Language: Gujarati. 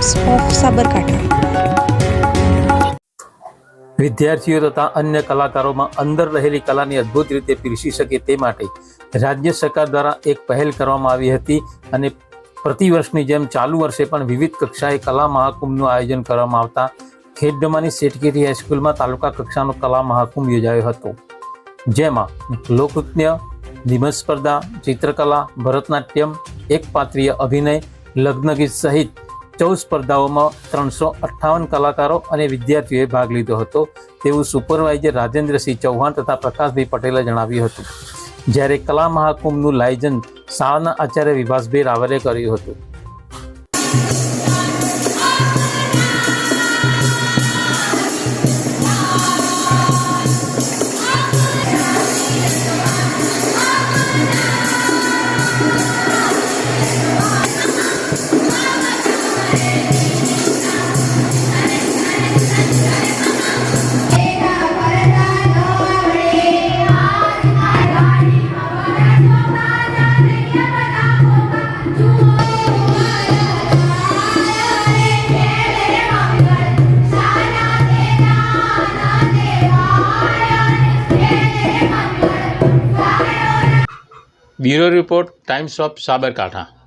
ટાઈમ્સ ઓફ સાબરકાંઠા વિદ્યાર્થીઓ તથા અન્ય કલાકારોમાં અંદર રહેલી કલાની અદ્ભુત રીતે પીરસી શકે તે માટે રાજ્ય સરકાર દ્વારા એક પહેલ કરવામાં આવી હતી અને પ્રતિવર્ષની જેમ ચાલુ વર્ષે પણ વિવિધ કક્ષાએ કલા મહાકુંભનું આયોજન કરવામાં આવતા ખેડડમાની શેઠગીરી હાઈસ્કૂલમાં તાલુકા કક્ષાનો કલા મહાકુંભ યોજાયો હતો. જેમાં લોકનૃત્ય, નિબંધ સ્પર્ધા, ચિત્રકલા, ભરતનાટ્યમ એકપાત્રીય અભિનય, લગ્નગીત સહિત ચૌદ સ્પર્ધાઓમાં ત્રણસો અઠ્ઠાવન કલાકારો અને વિદ્યાર્થીઓએ ભાગ લીધો હતો. તેવું સુપરવાઇઝર રાજેન્દ્રસિંહ ચૌહાણ તથા પ્રકાશભાઈ પટેલે જણાવ્યું હતું. જ્યારે કલા મહાકુંભનું લાયજન શાળાના આચાર્ય વિભાસભાઈ રાવલે કર્યું હતું. Bureau report Times of Sabarkantha